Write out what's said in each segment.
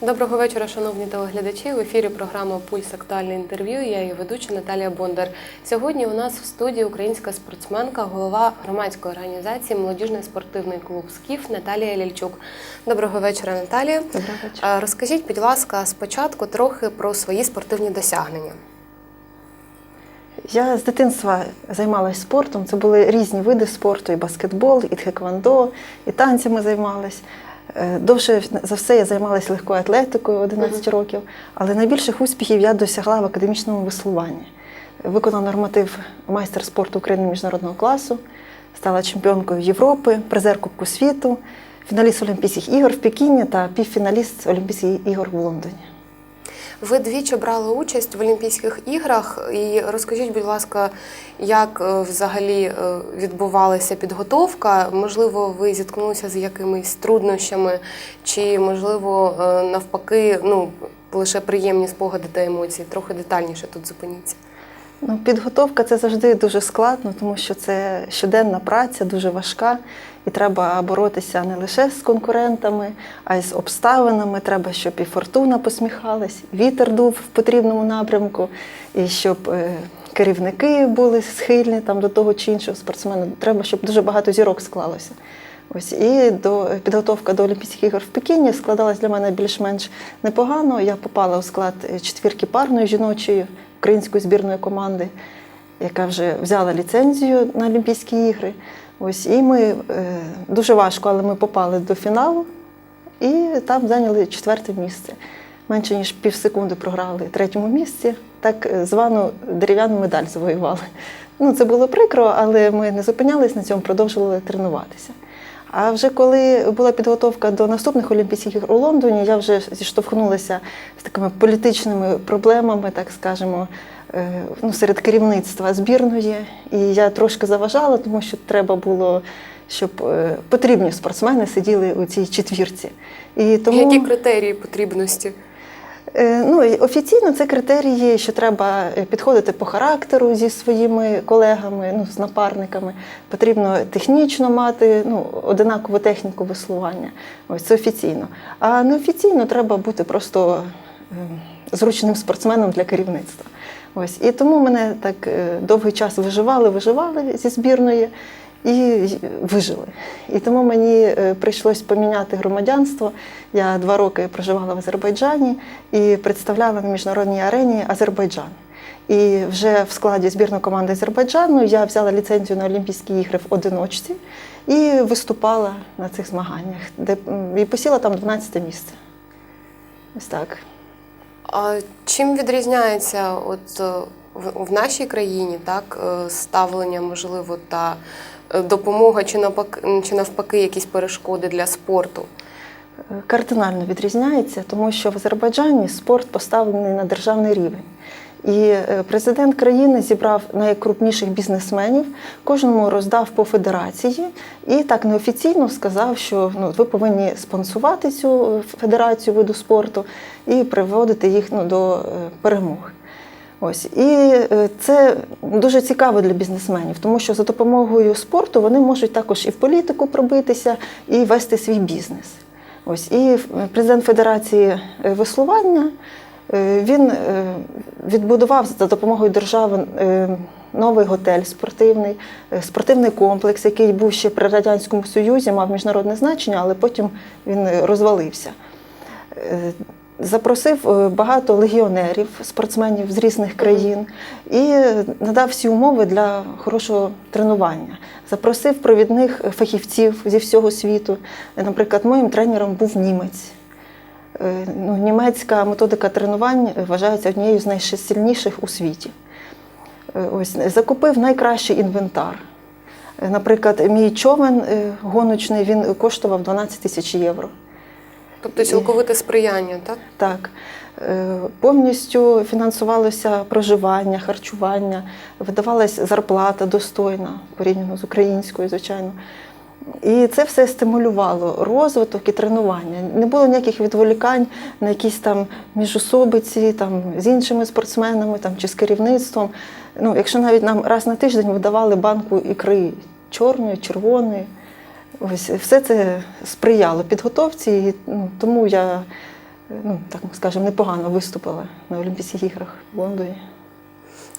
Доброго вечора, шановні телеглядачі. В ефірі програма Пульс актуальне інтерв'ю. Я її ведуча Наталія Бондар. Сьогодні у нас в студії українська спортсменка, голова громадської організації Молодіжний спортивний клуб Скіф Наталія Лільчук. Доброго вечора, Наталія. Доброго вечора. Розкажіть, будь ласка, спочатку трохи про свої спортивні досягнення. Я з дитинства займалася спортом. Це були різні види спорту: і баскетбол, і тхеквондо, і танцями займалась. Е, Довше за все я займалася легкою атлетикою 11 років, але найбільших успіхів я досягла в академічному веслуванні. Виконала норматив майстер спорту України міжнародного класу, стала чемпіонкою Європи, призер Кубку світу, фіналіст Олімпійських ігор в Пекіні та півфіналіст Олімпійських ігор в Лондоні. Ви двічі брали участь в Олімпійських іграх, і розкажіть, будь ласка, як е, взагалі е, відбувалася підготовка? Можливо, ви зіткнулися з якимись труднощами, чи можливо е, навпаки, ну лише приємні спогади та емоції? Трохи детальніше тут зупиніться. Ну, підготовка це завжди дуже складно, тому що це щоденна праця, дуже важка, і треба боротися не лише з конкурентами, а й з обставинами. Треба, щоб і фортуна посміхалась, вітер дув в потрібному напрямку, і щоб е, керівники були схильні там до того чи іншого спортсмена. Треба, щоб дуже багато зірок склалося. Ось і до підготовка до Олімпійських ігор в Пекіні складалась для мене більш-менш непогано. Я попала у склад е, четвірки парної жіночої української збірної команди, яка вже взяла ліцензію на Олімпійські ігри. Ось і ми е, дуже важко, але ми попали до фіналу і там зайняли четверте місце. Менше ніж пів секунди програли третьому місці, так е, звану дерев'яну медаль завоювали. Ну, це було прикро, але ми не зупинялись на цьому, продовжували тренуватися. А вже коли була підготовка до наступних Олімпійських у Лондоні, я вже зіштовхнулася з такими політичними проблемами, так скажемо, е, ну, серед керівництва збірної. І я трошки заважала, тому що треба було, щоб е, потрібні спортсмени сиділи у цій четвірці. І тому... Які критерії потрібності? Е, Ну, офіційно це критерії, що треба е, підходити по характеру зі своїми колегами, ну, з напарниками. Потрібно технічно мати ну, одинакову техніку веслування. Ось це офіційно. А неофіційно треба бути просто е, зручним спортсменом для керівництва. Ось. І тому мене так довгий час виживали, виживали зі збірної і вижили. І тому мені е, прийшлось поміняти громадянство. Я два роки проживала в Азербайджані і представляла на міжнародній арені Азербайджан. І вже в складі збірної команди Азербайджану я взяла ліцензію на Олімпійські ігри в одиночці і виступала на цих змаганнях, де і посіла там 12 місце. Ось так. А чим відрізняється от е, в, нашій країні так е, ставлення, можливо, та допомога чи навпаки, якісь перешкоди для спорту? кардинально відрізняється, тому що в Азербайджані спорт поставлений на державний рівень. І е, президент країни зібрав найкрупніших бізнесменів, кожному роздав по федерації і так неофіційно сказав, що ну, ви повинні спонсувати цю федерацію виду спорту і приводити їх ну, до е, перемог. Ось і е, це дуже цікаво для бізнесменів, тому що за допомогою спорту вони можуть також і в політику пробитися, і вести свій бізнес. Ось і президент Федерації е, веслування е, він е, відбудував за допомогою держави е, новий готель спортивний, е, спортивний комплекс, який був ще при радянському союзі, мав міжнародне значення, але потім він е, розвалився. Е, Запросив е, багато легіонерів, спортсменів з різних країн і надав всі умови для хорошого тренування. Запросив провідних фахівців зі всього світу. Наприклад, моїм тренером був німець. Е, Ну, німецька методика тренувань вважається однією з найсильніших у світі. Е, Ось закупив найкращий інвентар. Е, Наприклад, мій човен е, гоночний він коштував 12 тисяч євро. Тобто цілковите сприяння, так? Так, Е, повністю фінансувалося проживання, харчування, видавалася зарплата достойна порівняно з українською, звичайно. І це все стимулювало розвиток і тренування. Не було ніяких відволікань на якісь там міжособиці там, з іншими спортсменами там, чи з керівництвом. Ну, якщо навіть нам раз на тиждень видавали банку ікри чорної, червоної, ось все це сприяло підготовці, і ну, тому я ну так скажемо, непогано виступила на Олімпійських іграх в Лондоні.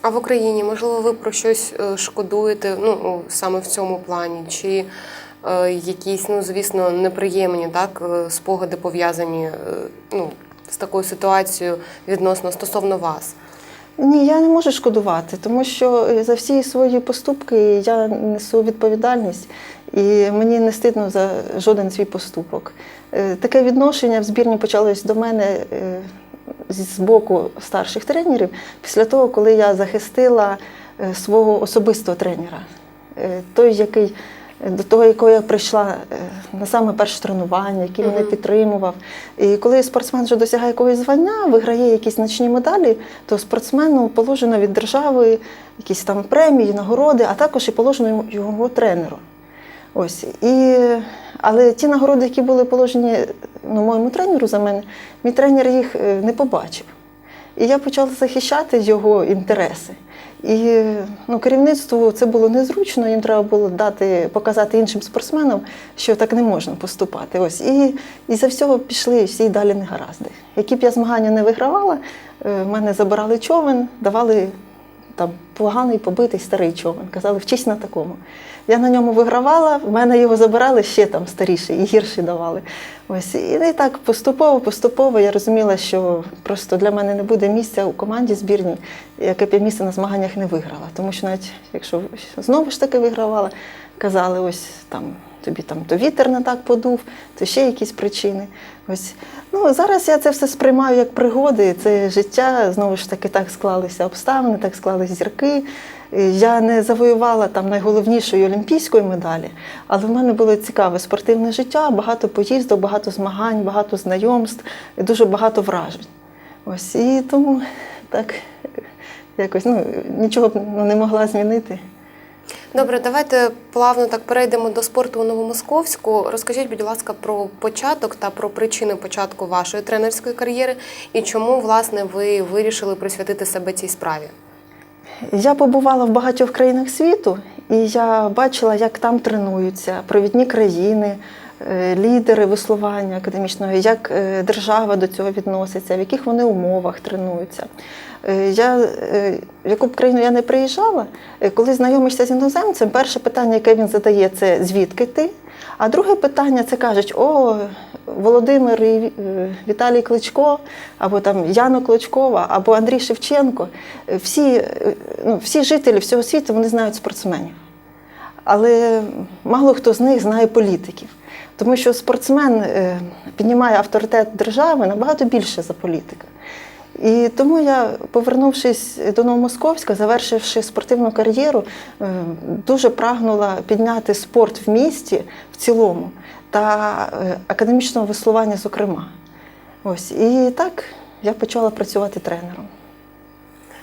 А в Україні, можливо, ви про щось е, шкодуєте, ну саме в цьому плані, чи е, якісь, ну звісно, неприємні так, е, спогади пов'язані е, ну, з такою ситуацією відносно стосовно вас? Ні, я не можу шкодувати, тому що е, за всі свої поступки я несу відповідальність і мені не стидно за жоден свій поступок. Е, Таке відношення в збірні почалось до мене е, з боку старших тренерів після того, коли я захистила свого особистого тренера, той, який до того, якого я прийшла е, на саме перше тренування, який мене підтримував. І коли спортсмен вже досягає якогось звання, виграє якісь значні медалі, то спортсмену положено від держави якісь там премії, нагороди, а також і положено його тренеру. Ось. І, але ті нагороди, які були положені ну, моєму тренеру за мене, мій тренер їх е, не побачив. І я почала захищати його інтереси. І ну, керівництву це було незручно, їм треба було дати, показати іншим спортсменам, що так не можна поступати. Ось. І, і за всього пішли всі далі негаразди. Які б я змагання не вигравала, е, в мене забирали човен, давали там поганий побитий старий човен. Казали, вчись на такому. Я на ньому вигравала, в мене його забирали ще там старіший і гірші давали. Ось і так поступово, поступово я розуміла, що просто для мене не буде місця у команді збірній, яке б я місце на змаганнях не виграла. Тому що навіть якщо знову ж таки вигравала, казали, ось там тобі там то вітер не так подув, то ще якісь причини. Ось ну зараз я це все сприймаю як пригоди. Це життя знову ж таки так склалися обставини, так склалися зірки. Я не завоювала там найголовнішої олімпійської медалі, але в мене було цікаве спортивне життя, багато поїздок, багато змагань, багато знайомств, дуже багато вражень. Ось і тому так якось ну, нічого б ну, не могла змінити. Добре, давайте плавно так перейдемо до спорту у Новомосковську. Розкажіть, будь ласка, про початок та про причини початку вашої тренерської кар'єри і чому власне ви вирішили присвятити себе цій справі? Я побувала в багатьох країнах світу, і я бачила, як там тренуються провідні країни, лідери веслування академічного, як е, держава до цього відноситься, в яких вони умовах тренуються. Е, Я, е, в яку б країну я не приїжджала, е, коли знайомишся з іноземцем, перше питання, яке він задає, це звідки ти? А друге питання це кажуть: о, Володимир і е, Віталій Кличко, або там Яна Кличкова, або Андрій Шевченко. Е, Всі, е, ну, всі жителі всього світу вони знають спортсменів. Але мало хто з них знає політиків. Тому що спортсмен е, піднімає авторитет держави набагато більше за політика. І тому я, повернувшись до Новомосковська, завершивши спортивну кар'єру, е, дуже прагнула підняти спорт в місті в цілому та е, академічного веслування, зокрема. Ось і так я почала працювати тренером.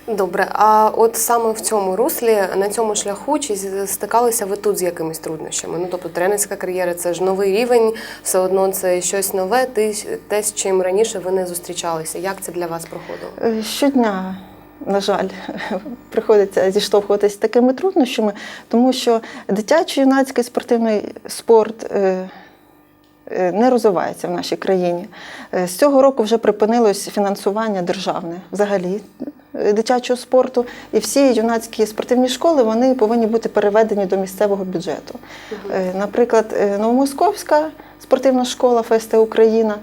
Добре, а от саме в цьому руслі, на цьому шляху, чи стикалися ви тут з якимись труднощами? Ну тобто тренерська кар'єра це ж новий рівень, все одно це щось нове, ти- те, з чим раніше ви не зустрічалися. Як це для вас проходило? Е, Щодня, на жаль, приходиться зіштовхуватися з такими труднощами, тому що дитячий юнацький спортивний спорт е, е, не розвивається в нашій країні. З цього року вже припинилось фінансування державне взагалі дитячого спорту, і всі юнацькі спортивні школи вони повинні бути переведені до місцевого бюджету. Е, Наприклад, е, Новомосковська спортивна школа ФСТ Україна.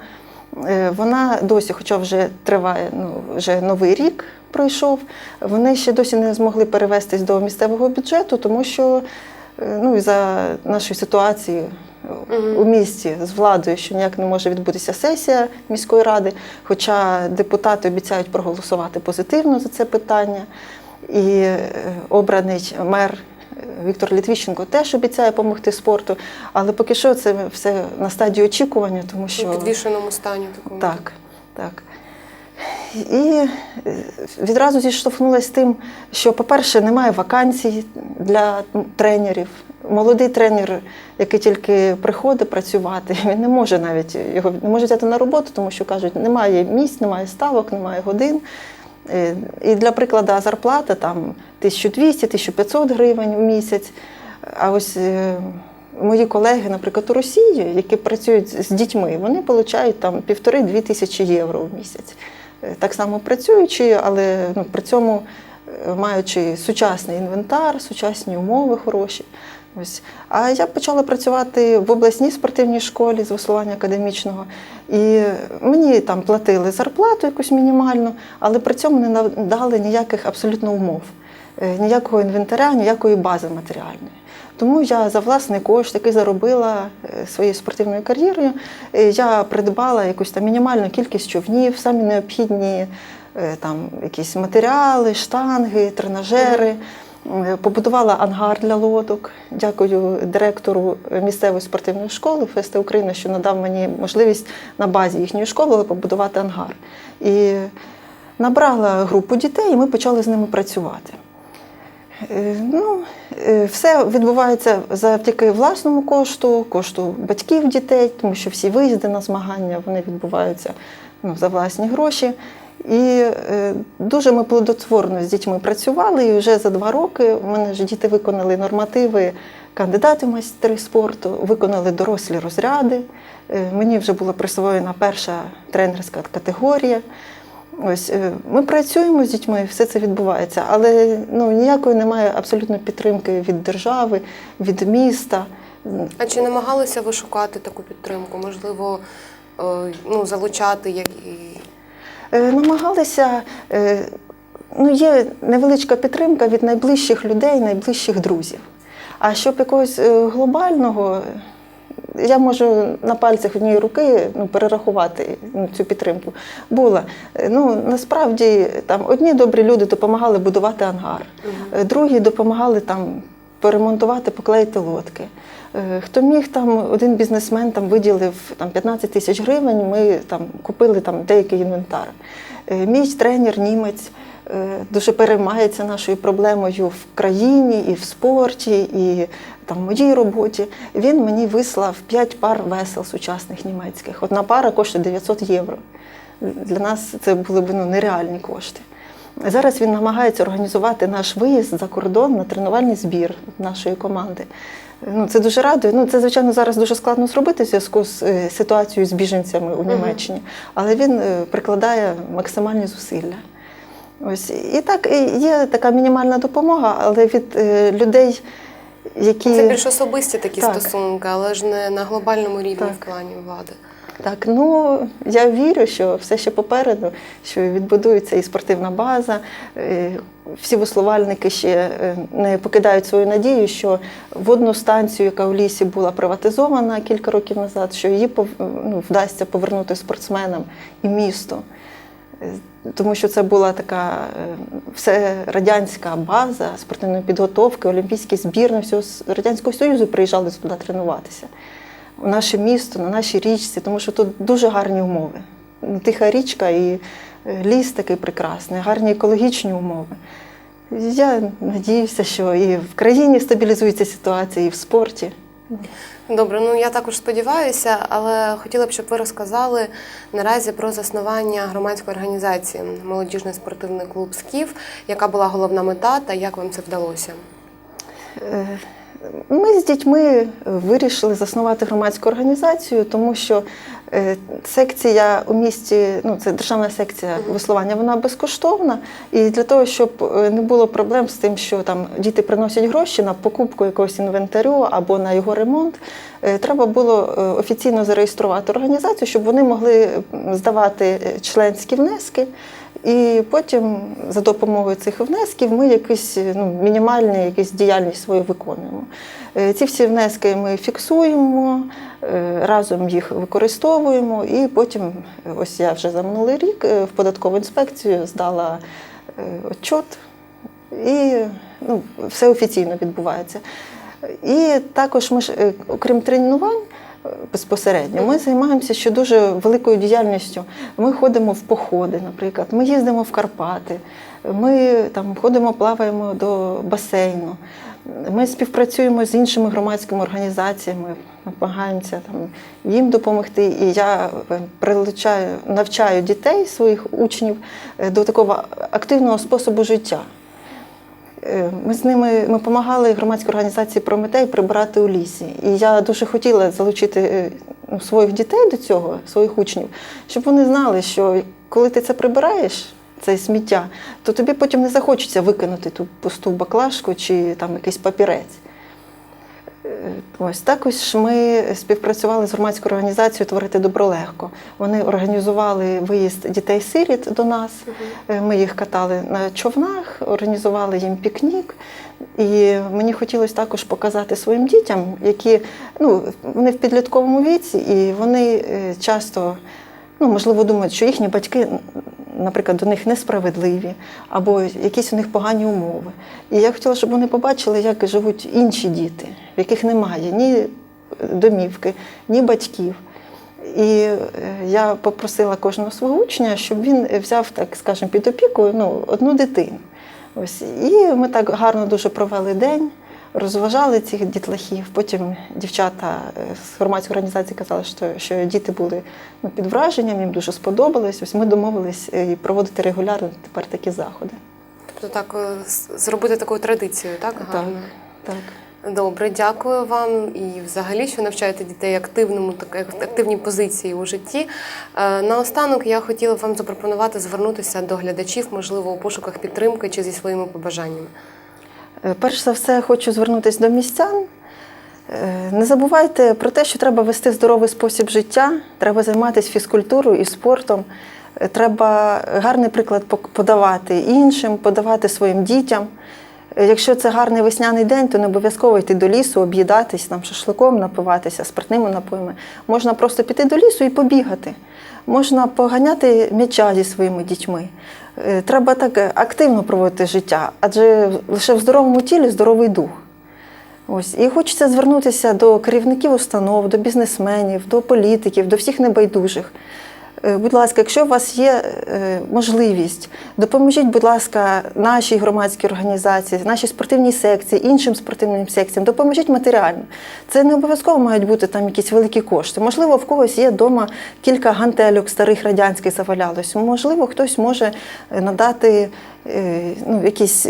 Е, Вона досі, хоча вже триває, ну вже новий рік пройшов, вони ще досі не змогли перевестись до місцевого бюджету, тому що е, ну, за нашої ситуації Мгм. У місті з владою, що ніяк не може відбутися сесія міської ради, хоча депутати обіцяють проголосувати позитивно за це питання. І е, обраний мер е, Віктор Літвіщенко теж обіцяє допомогти спорту, але поки що це все на стадії очікування, тому що У підвішеному стані такому. так, так. І е, відразу зіштовхнулася з тим, що, по-перше, немає вакансій для тренерів. Молодий тренер, який тільки приходить працювати, він не може навіть його не може взяти на роботу, тому що кажуть, немає місць, немає ставок, немає годин. Е, І для прикладу, зарплата там 1200-1500 гривень в місяць. А ось е, мої колеги, наприклад, у Росії, які працюють з дітьми, вони отримують там півтори-дві тисячі євро в місяць. Е, Так само працюючи, але ну, при цьому маючи сучасний інвентар, сучасні умови хороші. Ось. А я почала працювати в обласній спортивній школі з веслування академічного, і мені там платили зарплату якусь мінімальну, але при цьому не надали ніяких абсолютно умов, Е, ніякого інвентаря, ніякої бази матеріальної. Тому я за власний кошт, який заробила е, своєю спортивною кар'єрою, е, я придбала якусь там мінімальну кількість човнів, самі необхідні там якісь матеріали, штанги, тренажери. Е, Побудувала ангар для лодок. Дякую директору місцевої спортивної школи Феста Україна, що надав мені можливість на базі їхньої школи побудувати ангар. І набрала групу дітей, і ми почали з ними працювати. Е, Ну, е, все відбувається завдяки власному кошту, кошту батьків дітей, тому що всі виїзди на змагання вони відбуваються ну, за власні гроші. І е, дуже ми плодотворно з дітьми працювали, і вже за два роки у мене ж діти виконали нормативи кандидати в майстри спорту, виконали дорослі розряди. Е, мені вже була присвоєна перша тренерська категорія. Ось е, ми працюємо з дітьми, все це відбувається, але ну ніякої немає абсолютно підтримки від держави, від міста. А чи намагалися ви шукати таку підтримку? Можливо, ну, залучати як Намагалися, е, ну є невеличка підтримка від найближчих людей, найближчих друзів. А щоб якогось е, глобального, я можу на пальцях однієї руки ну, перерахувати ну, цю підтримку. Була. Е, Ну, насправді там одні добрі люди допомагали будувати ангар, е, другі допомагали там поремонтувати, поклеїти лодки. Е, Хто міг там, один бізнесмен там виділив там 15 тисяч гривень, ми там купили там деякий інвентар. Е, Мій тренер німець е, дуже переймається нашою проблемою в країні і в спорті, і там в моїй роботі. Він мені вислав 5 пар весел сучасних німецьких. Одна пара коштує 900 євро. Для нас це були б ну, нереальні кошти. Зараз він намагається організувати наш виїзд за кордон на тренувальний збір нашої команди. Ну, це дуже радує. Ну, це, звичайно, зараз дуже складно зробити в зв'язку з е, ситуацією з біженцями у Німеччині, але він е, прикладає максимальні зусилля. Ось. І так і є така мінімальна допомога, але від е, людей, які. це більш особисті такі Так. стосунки, але ж не на глобальному рівні Так. в плані влади. Так, ну я вірю, що все ще попереду, що відбудується і спортивна база. е, Всі веслувальники ще е, не покидають свою надію, що водну станцію, яка в лісі була приватизована кілька років назад, що її ну, вдасться повернути спортсменам і місту. Е, Тому що це була така е, все радянська база спортивної підготовки, олімпійські збірні всього Радянського Союзу приїжджали сюди тренуватися у наше місто, на нашій річці, тому що тут дуже гарні умови. Тиха річка і е, ліс такий прекрасний, гарні екологічні умови. Я надіюся, що і в країні стабілізується ситуація, і в спорті. Добре, ну я також сподіваюся, але хотіла б, щоб ви розказали наразі про заснування громадської організації Молодіжний спортивний клуб Скіф, яка була головна мета та як вам це вдалося? Ми з дітьми вирішили заснувати громадську організацію, тому що е, секція у місті, ну це державна секція веслування, вона безкоштовна. І для того, щоб е, не було проблем з тим, що там діти приносять гроші на покупку якогось інвентарю або на його ремонт, е, треба було офіційно зареєструвати організацію, щоб вони могли здавати членські внески. І потім за допомогою цих внесків ми якусь ну, мінімальну якусь діяльність свою виконуємо. Е, Ці всі внески ми фіксуємо, е, разом їх використовуємо, і потім, ось я вже за минулий рік е, в податкову інспекцію здала отчот, і ну, все офіційно відбувається. І також ми ж, окрім тренувань, безпосередньо, ми займаємося ще дуже великою діяльністю. Ми ходимо в походи, наприклад, ми їздимо в Карпати, ми там ходимо, плаваємо до басейну. Ми співпрацюємо з іншими громадськими організаціями, намагаємося там їм допомогти. І я е, прилучаю, навчаю дітей, своїх учнів е, до такого активного способу життя. Е, Ми з ними ми допомагали громадській організації Прометей прибирати у лісі. І я дуже хотіла залучити е, ну, своїх дітей до цього, своїх учнів, щоб вони знали, що коли ти це прибираєш, це сміття, то тобі потім не захочеться викинути ту пусту баклажку чи там якийсь папірець. Е, Ось також ми співпрацювали з громадською організацією Творити добро легко. Вони організували виїзд дітей-сиріт до нас. Е, Ми їх катали на човнах, організували їм пікнік. І мені хотілося також показати своїм дітям, які ну, вони в підлітковому віці, і вони е, часто ну, можливо думають, що їхні батьки, наприклад, до них несправедливі, або якісь у них погані умови. І я хотіла, щоб вони побачили, як живуть інші діти, в яких немає ні домівки, ні батьків. І е, я попросила кожного свого учня, щоб він взяв, так скажемо, під опіку ну, одну дитину. Ось. І ми так гарно дуже провели день, розважали цих дітлахів. Потім дівчата е, з громадської організації казали, що, що діти були ну, під враженням, їм дуже сподобалось. Ось ми домовились е, і проводити регулярно тепер такі заходи. Тобто так е, зробити таку традицію, так? Гарно. Так. Добре, дякую вам і взагалі, що навчаєте дітей активному так активній позиції у житті. Наостанок я хотіла вам запропонувати звернутися до глядачів, можливо, у пошуках підтримки чи зі своїми побажаннями. Е, Перш за все, хочу звернутися до містян. Е, Не забувайте про те, що треба вести здоровий спосіб життя, треба займатися фізкультурою і спортом. Е, Треба гарний приклад подавати іншим, подавати своїм дітям. Якщо це гарний весняний день, то не обов'язково йти до лісу, об'їдатись там шашликом, напиватися, спиртними напоями. Можна просто піти до лісу і побігати. Можна поганяти м'яча зі своїми дітьми. Е, Треба так е, активно проводити життя, адже лише в здоровому тілі здоровий дух. Ось і хочеться звернутися до керівників установ, до бізнесменів, до політиків, до всіх небайдужих. Е, Будь ласка, якщо у вас є е, можливість, допоможіть, будь ласка, нашій громадській організації, нашій спортивній секції, іншим спортивним секціям, допоможіть матеріально. Це не обов'язково мають бути там якісь великі кошти. Можливо, в когось є вдома кілька гантельок старих радянських завалялось. Можливо, хтось може надати е, ну, якісь.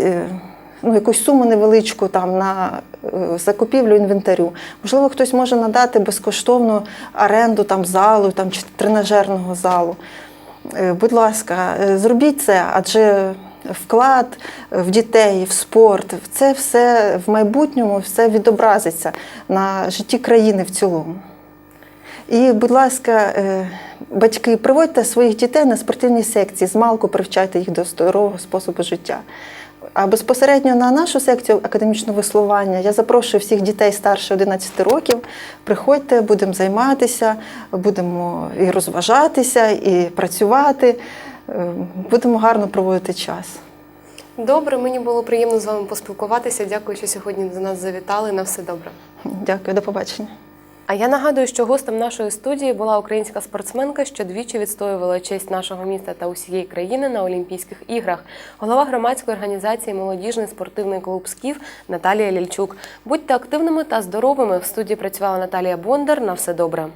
Ну, якусь суму невеличку там на е, закупівлю інвентарю. Можливо, хтось може надати безкоштовну оренду там залу там, чи тренажерного залу. Е, Будь ласка, е, зробіть це, адже вклад в дітей, в спорт, це все в майбутньому все відобразиться на житті країни в цілому. І, будь ласка, батьки, приводьте своїх дітей на спортивні секції, змалку привчайте їх до здорового способу життя. А безпосередньо на нашу секцію академічного веслування я запрошую всіх дітей старше 11 років. Приходьте, будемо займатися, будемо і розважатися, і працювати. Е, Будемо гарно проводити час. Добре, мені було приємно з вами поспілкуватися. Дякую, що сьогодні до нас завітали. На все добре. Дякую, до побачення. А я нагадую, що гостем нашої студії була українська спортсменка, що двічі відстоювала честь нашого міста та усієї країни на Олімпійських іграх. Голова громадської організації Молодіжний спортивний клуб «Скіф» Наталія Лільчук. Будьте активними та здоровими. В студії працювала Наталія Бондар. На все добре.